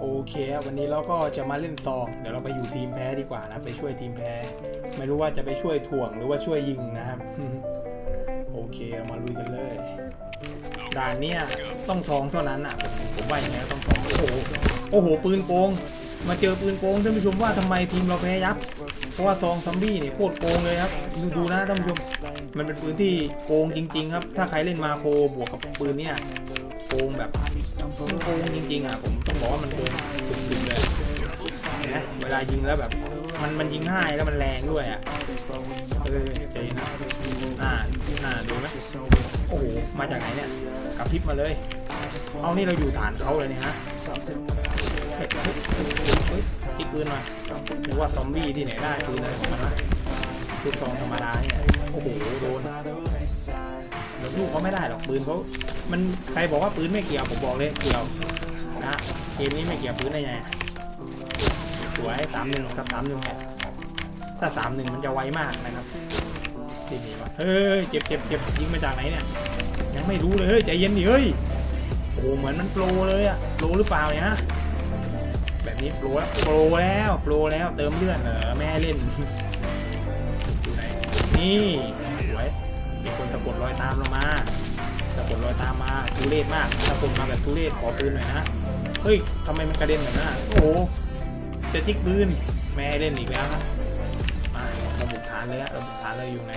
โอเคครับวันนี้เราก็จะมาเล่นซอง เดี๋ยวเราไปอยู่ทีมแพ้ดีกว่านะ ไปช่วยทีมแพ้ ไม่รู้ว่าจะไปช่วยถ่วงหรือว่าช่วยยิงนะครับ โอเคเรามาลุยกันเลย ด่านเนี้ยต้องทองเท่านั้นอะ ผมว่าอย่างนี้ต้องทอง โอ้โห โอ้โห ปืนโกง มาเจอปืนโกงท่านผู้ชมว่าทำไมทีมเราแพ้ยับ เพราะว่าซองซอมบี้เนี่ยโคตรโกงเลยครับดูดูนะท่านผู้ชม มันเป็นปืนที่โกงจริง ๆ ครับ ถ้าใครเล่นมาโคบวกกับปืนเนี่ยโกงแบบโกงจริงๆอะผม บอกว่ามันโกงสุดๆเลยเห็นไหมเวลายิงแล้วแบบ มันมันยิงง่ายแล้วมันแรงด้วยอะเออใจนะอ่าอ่าดูไหมโอ้โหมาจากไหนเนี่ยกระพริบมาเลยเอานี่เราอยู่ฐานเขาเลยนี่ฮะเฮ้ยเฮ้ยเฮ้ยจิกปืนหน่อยนึกว่าซอมบี้ที่ไหนได้ปืนอะไรของมันวะปืนซองธรรมดาเนี่ยโอ้โหโดนเดี๋ยวลูกเขาไม่ได้หรอกปืนเขามันใครบอกว่าปืนไม่เกี่ยวผมบอกเลยเกี่ยวนะ เกมนี้ไม่เกี่ยวปืนได้ไงสวยสามหนึ่งครับสามหนึ่งเนี่ถ้าสามหนึ่งมันจะไวมากนะครับที่นี่วะเฮ้ยเจ็บเจ็บเจ็บยิงมาจากไหนเนี่ย ยังไม่รู้เลยเฮ้ยใจเย็นดิเฮ้ยโอ้เหมือนมันโปรเลยอะโปรหรือเปล่าเนี่ยฮะแบบนี้โปรแล้วโปรแล้วโปรแล้วเติมเลือดเหรอแม่เล่นอยู่ไหนนี่สวยมีคนสะกดรอยตามเรามาสะกดรอยตามมาทุเรศมากสะกดมาแบบทุเรศขอปืนหน่อยนะ เฮ้ยทำไมมันกระเด็นแบบนั้นอะโอ้โหจะจิกปืนแม่ให้เล่นอีกแล้วครับมาเราบุกฐานเลยฮะเราบุกฐานเลยอยู่ไหน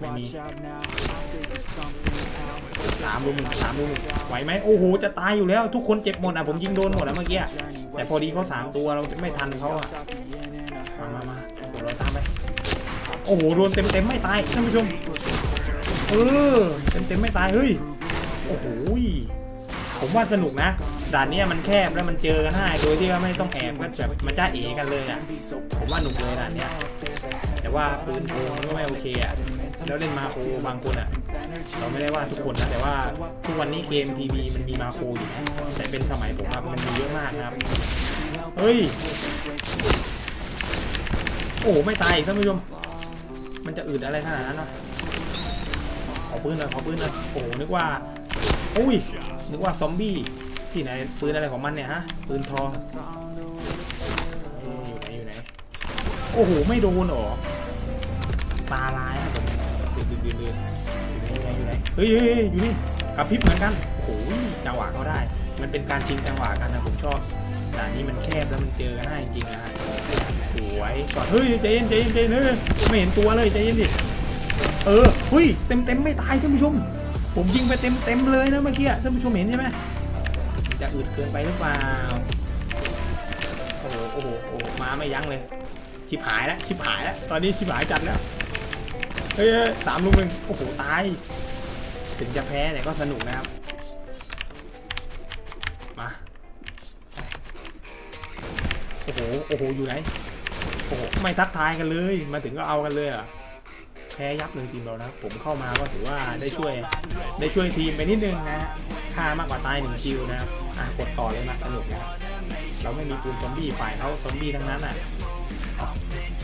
ไม่มีสามลุมหนึ่งสามลุมหนึ่งไหวไหมโอ้โห จะตายอยู่แล้ว ทุกคนเจ็บหมดอะ ผมยิงโดนหมดอะเมื่อกี้อะแต่พอดีเขาสามตัวเราไม่ทันเขาอะ มามามาเดี๋ยวเราตามไป โอ้โห โดนเต็มเต็มๆไม่ตายท่านผู้ชม เออ เต็มเต็มๆไม่ตาย เฮ้ย โอ้โหย ผมว่าสนุกนะด่านนี้มันแคบแล้วมันเจอกันง่ายโดยที่ว่าไม่ต้องแอบกันแบบมันจ้าเอกันเลยอะผมว่าหนุกเลยด่านเนี้ยแต่ว่าปืนโกงก็ไม่โอเคอะแล้วเล่นมาโคบางคนอะ เราไม่ได้ว่าทุกคนนะแต่ว่าทุกวันนี้เกมทีวีมันมีมาโคอยู่นะแต่เป็นสมัยผมอะมันมีเยอะมากนะครับเฮ้ยโอ้ไม่ตายอีกท่านผู้ชมมันจะอืดอะไรขนาดนั้นวะขอปืนหน่อยขอปืนหน่อยโอ้นึกว่า อุ้ย นึกว่าซอมบี้ ที่ไหนปืนอะไรของมันเนี่ยฮะ ปืนทองอยู่ไหนอยู่ไหน โอ้โห ไม่โดนหรอ ตาลายนะผมดืดดืดดืดดืดอยู่ไหนอยู่ไหน เฮ้ยอยู่นี่กับพริบเหมือนกัน โอ้โห จังหวะเขาได้ มันเป็นการชิงจังหวะกันนะผมชอบแต่อันนี้มันแคบแล้วมันเจอกันได้จริงนะฮะสวยก่อนเฮ้ยใจเย็นใจเย็นใจเย็นเฮ้ยไม่เห็นตัวเลยใจเย็นดิ เออเฮ้ยเต็มเต็มไม่ตายท่านผู้ชม ผมยิงไปเต็มเต็มเลยนะเมื่อกี้ท่านผู้ชมเห็นใช่ไหมจะอืดเกินไปหรือเปล่า โอ้โห โอ้โห โอ้โห มาไม่ยั้งเลย ชิบหายแล้ว ชิบหายแล้ว ตอนนี้ชิบหายจัดแล้ว เฮ้ยสามลูกหนึ่งโอ้โห ตาย ถึงจะแพ้แต่ก็สนุกนะครับ มา โอ้โห โอ้โห อยู่ไหน โอ้โห ไม่ทักทายกันเลย มาถึงก็เอากันเลยอะ พ้ยับเลยทีมเรานะผมเข้ามาก็ถือว่าได้ช่วยได้ช่วยทีมไปนิดนึงนะฮะค่ามากกว่าตายหนึ่งคิวนะครับอะกดต่อเลยนะสนุกนะเราไม่มีปืนซอมบี้ฝ่ายเขาซอมบี้ทั้งนั้นอะ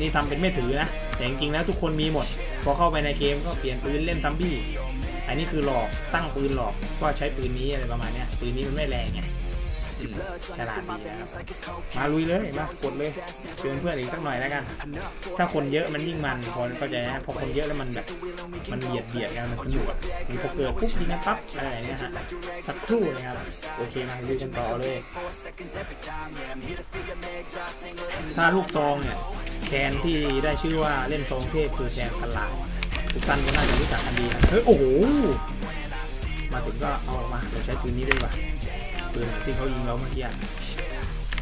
นี่ทำเป็นไม่ถือนะแต่จริงๆแล้วทุกคนมีหมด พอเข้าไปในเกมก็เปลี่ยนปืนเล่นซัมบี้อันนี้คือหลอกตั้งปืนหลอกก็ใช้ปืนนี้อะไรประมาณเนี้ยปืนนี้มันไม่แรงไง ฉลาดดีนะครับมาลุยเลยมากดเลยเชิญเพื่อนอีกสักหน่อยแล้วกัน ถ้าคนเยอะมันยิ่งมันพอเข้าใจนะพอคนเยอะแล้วมันแบบมันเบียดเบียดกันมันสนุกอะมันพอเกิดปุ๊บยิงกันปั๊บอะไรเงี้ยฮะสักครู่นะครับโอเคมาลุยกันต่อเลย ถ้าลูกซองเนี่ยแคนที่ได้ชื่อว่าเล่นซองเทพคือแคนสลายทุกท่านก็น่าจะรู้จักกันดีนะเฮ้ยโอ้โหมาถึงก็เอาออกมาเราใช้ปืนนี้ด้วยว่ะ ปืนที่เขายิงเราเมื่อกี้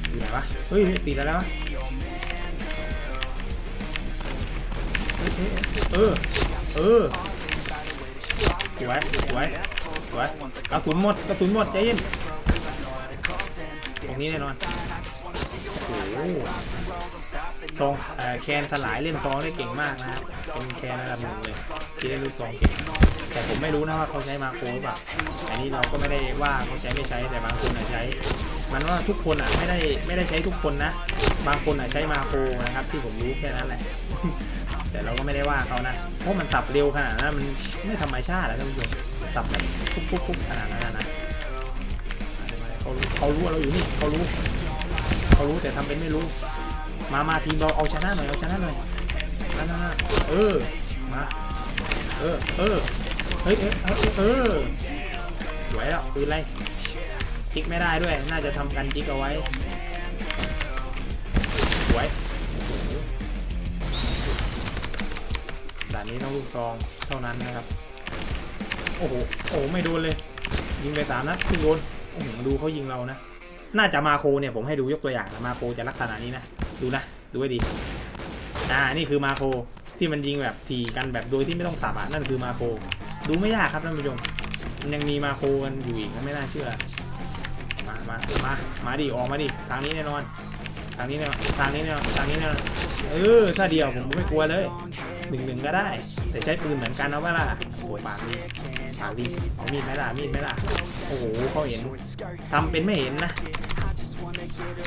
อยู่ไหนวะ เฮ้ยติดแล้ววะเฮ้ยเฮ้ยเออ เออสวยสวยสวยกระสุนหมดกระสุนหมดใจเย็นตรงนี้แน่นอนโอ้โหซองแคนสลายเล่นซองได้เก่งมากนะครับเป็นแคนระดับหนึ่งเลยที่ได้ลูกซองเก่ง แต่ผมไม่รู้นะว่าเขาใช้มาโครหรือเปล่าอันนี้เราก็ไม่ได้ว่าเขาใช้ไม่ใช้แต่บางคนอะใช้ มันว่าทุกคนอะไม่ได้ไม่ได้ใช้ทุกคนนะ บางคนอะใช้มาโครนะครับ ที่ผมรู้แค่นั้นแหละ แต่เราก็ไม่ได้ว่าเขานะ เพราะมันสับเร็วขนาดนั้นมันไม่ธรรมชาติอะท่านผู้ชมสับแบบฟุบๆๆขนาดนั้นนะเขารู้เขารู้ว่าเราอยู่นี่เขารู้เขารู้แต่ทำเป็นไม่รู้ มามาทีมเราเอาชนะหน่อยเอาชนะหน่อยนั่นนั่นเออมา เออเออเฮ้ยเออเออเออสวยแล้วปืนอไรจิกไม่ได้ด้วย น่าจะทำกันจิกเอาไว้สวยด่านนี้ต้องลูกซองเท่านั้นนะครับ โอ้โห โอ้โหไม่โดนเลย ยิงไปสามนัดขึ้นโดนโอ้โหดูเขายิงเรานะ น่าจะมาโคเนี่ยผมให้ดูยกตัวอย่างนะมาโคจะลักษณะนี้นะ ดูนะ ดูให้ดี อ่า นี่คือมาโค ที่มันยิงแบบทีกันแบบโดยที่ไม่ต้องสับอะนั่นคือมาโคดูไม่ยากครับท่านผู้ชมมันยังมีมาโคกันอยู่อีกนะไม่น่าเชื่อ มามามามาดิออกมาดิทางนี้แน่นอน ทางนี้แน่นอนทางนี้แน่นอนทางนี้แน่นอนเออถ้าเดียวผมไม่กลัวเลยหนึ่งหนึ่งก็ได้ แต่ใช้ปืนเหมือนกันเอาเปล่ะโอ้ยปากดีปากดีเอามีดไหมล่ะมีดไหมล่ะโอ้โหเขาเห็นทำเป็นไม่เห็นนะ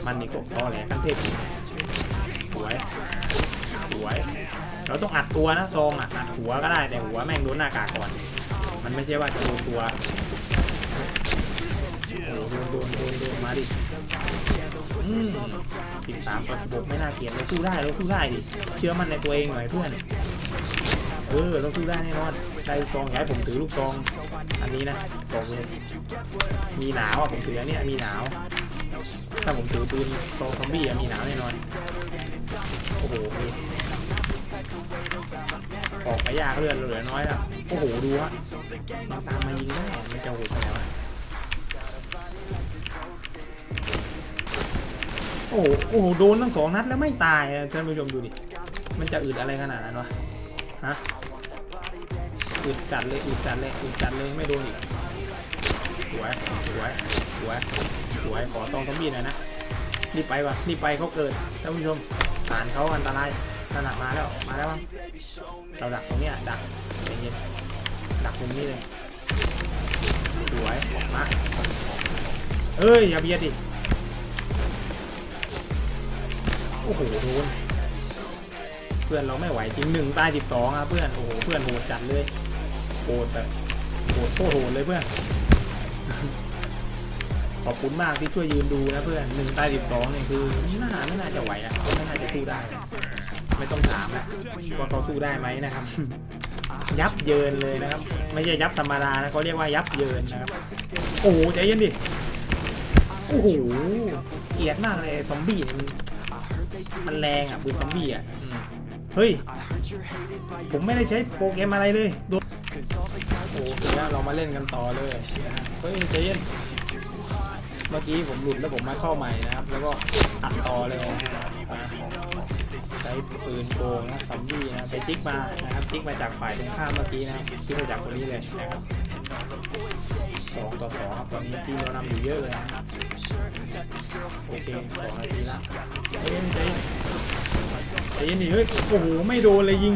มันนี่ก็ตอแหลขั้นเทพสวยสวย เราต้องอัดตัวนะซองอะอัดหัวก็ได้แต่หัวแม่งโดนหน้ากากก่อน มันไม่ใช่ว่าจะโดนตัวโอ้โหโดนโดนโดนโดนมาดิอืมสิบสามต่อสิบหกไม่น่าเกลียดเราสู้ได้เราสู้ได้ดิ เชื่อมั่นในตัวเองหน่อยเพื่อน เออเราสู้ได้แน่นอนได้ซองอยากให้ผมถือลูกซอง อันนี้นะซองเลยมีหนาวอะผมถืออันเนี้ยมีหนาว ถ้าผมถือปืนซองซอมบี้อะมีหนาวแน่นอน โอ้โห ออกไปยากเลือดเหลือน้อยแล้วโอ้โหดูฮะมันตามมายิงได้มันจะโหดไปแล้วโอ้โหโอ้โหโดนทั้งสองนัดแล้วไม่ตายนะท่านผู้ชมดูดิมันจะอึดอะไรขนาดนั้นวะฮะอึดจัดเลยอึดจัดเลยอึดจัดเลยไม่โดนอีกสวยสวยสวยสวยขอซองซอมบี้หน่อยนะรีบไปก่อนรีบไปเขาเกิดท่านผู้ชมฐานเขาอันตราย ขนาดมาแล้ว มาแล้วมั้งเราดักตรงเนี้ยดักใจเย็นดักตรงนี้เลย สวยมาเอ้ย อย่าเบียดดิ โอ้โห โดน เพื่อนเราไม่ไหวจริงหนึ่งตายสิบสองครับเพื่อน โอ้โห เพื่อนโหดจัดเลยโหดแบบโหดโคตรโหดเลยเพื่อน ขอบคุณมากที่ช่วยยืนดูนะเพื่อนหนึ่งตายสิบสองเนี่ยคือน่าไม่น่าจะไหวอะไม่น่าจะสู้ได้ ไม่ต้องถามนะว่าเขาสู้ได้ไหมนะครับ ยับเยินเลยนะครับ ไม่ใช่ยับธรรมดานะเขาเรียกว่ายับเยินนะครับ โอ้โหใจเย็นดิโอ้โหเกลียดมากเลยซอมบี้เนี่ยมันมันแรงอะปืนซอมบี้อะอืมเฮ้ย ผมไม่ได้ใช้โปรแกรมอะไรเลยโดนโอ้โหแล้วเรามาเล่นกันต่อเลยเฮ้ยใจเย็นเมื่อกี้ผมหลุดแล้วผมมาเข้าใหม่นะครับ แล้วก็อัดต่อเลยนะ ใช้ปืนโกงนะซัมบี้นะไปจิกมานะครับจิกมาจากฝ่ายตรงข้ามเมื่อกี้นะจิกมาจากคนนี้เลยนะครับสองต่อสองครับตอนนี้ทีมเรานำอยู่เยอะเลยนะโอเคสองนาทีละเฮ้ยใจเย็นใจเย็นดิเฮ้ยโอ้โหไม่โดนเลยยิง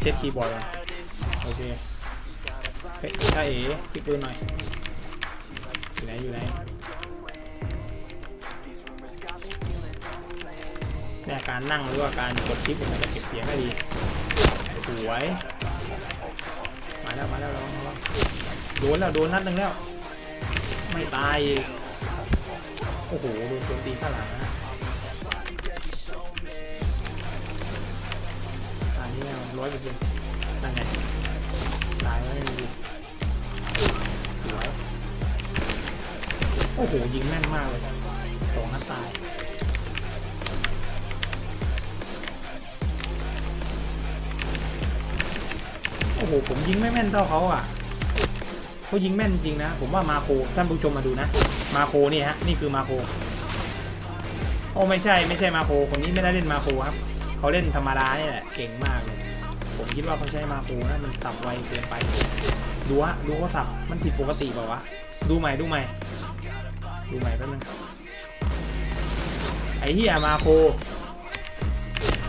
เช็ดคีย์บอร์ดก่อนโอเคเฮ้ยใช่เอ๋ที่ปืนหน่อยอยู่ไหนอยู่ไหน เนี่ยการนั่งหรือว่าการกดชิปมันจะเก็บเสียงได้ดีสวยมาแล้วมาแล้วระวังระวังโดนแล้วโดนนัดหนึ่งแล้ว ไม่ตายโอ้โหโดนโจมตีข้างหลังนะอันนี้ร้อยเปอร์เซ็นต์นั่นไงตายแล้วไม่มีสวยโอ้โหยิงแม่นมากเลย ผมยิงไม่แม่นเท่าเขาอะเขายิงแม่นจริงนะ ผมว่ามาโคท่านผู้ชมมาดูนะ มาโคนี่ฮะนี่คือมาโคโอ้ไม่ใช่ไม่ใช่มาโคคนนี้ไม่ได้เล่นมาโคครับเขาเล่นธรรมดาเนี่ยแหละเก่งมากเลยผมคิดว่าเขาใช้มาโคนะมันสับไวเกินไปดูฮะดูเขาสับมันผิดปกติเปล่าวะดูใหม่ดูใหม่ดูใหม่แป๊บนึงไอ้เหี้ยมาโค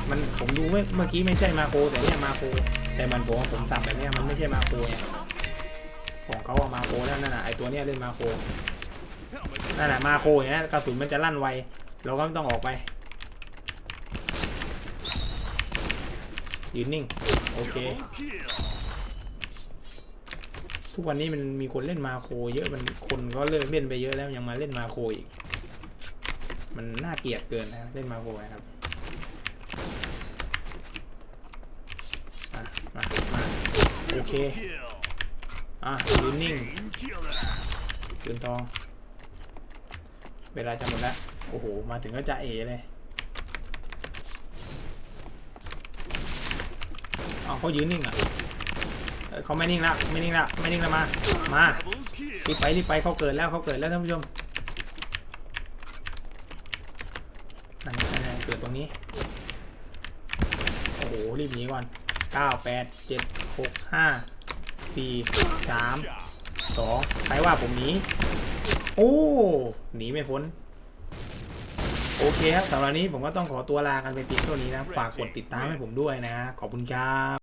มันผมดูเมื่อเมื่อกี้ไม่ใช่มาโคแต่เนี่ยมาโค แต่มันบอกว่าผมสับแบบนี้มันไม่ใช่มาโคเนี่ยของเขาอะมาโคนั่นน่ะไอตัวเนี้ยเล่นมาโคนั่นแหละมาโคอย่างเงี้ยกระสุนมันจะลั่นไวเราก็ไม่ต้องออกไปยืนนิ่งโอเคทุกวันนี้มันมีคนเล่นมาโครเยอะมันคนก็เลิกเล่นไปเยอะแล้วยังมาเล่นมาโครอีก มันน่าเกลียดเกินนะเล่นมาโครนะครับอะมามาโอ เค อะยืนนิ่งยืนทอง เวลาจะหมดแล้ว โอ้โห มาถึงก็จะเอเลยเอาเขายืนนิ่งอะเอ้ยเขาไม่นิ่งล้วไม่นิ่งล้วไม่นิ่งล้วมา มารีบไปรีบไปเขาเกิดแล้วเขาเกิดแล้วท่านผู้ชมนั่นนั่นนั่นเกิดตรงนี้ โอ้โห รีบหนีก่อน เก้าแปดเจ็ดหกห้าสี่สามสองใครว่าผมหนีโอ้หนีไม่พ้น โอเคครับสำหรับนนี้ผมก็ต้องขอตัวลากันไปเพียงเท่านี้นะ ฝากกดติดตามให้ผมด้วยนะ ขอบคุณครับ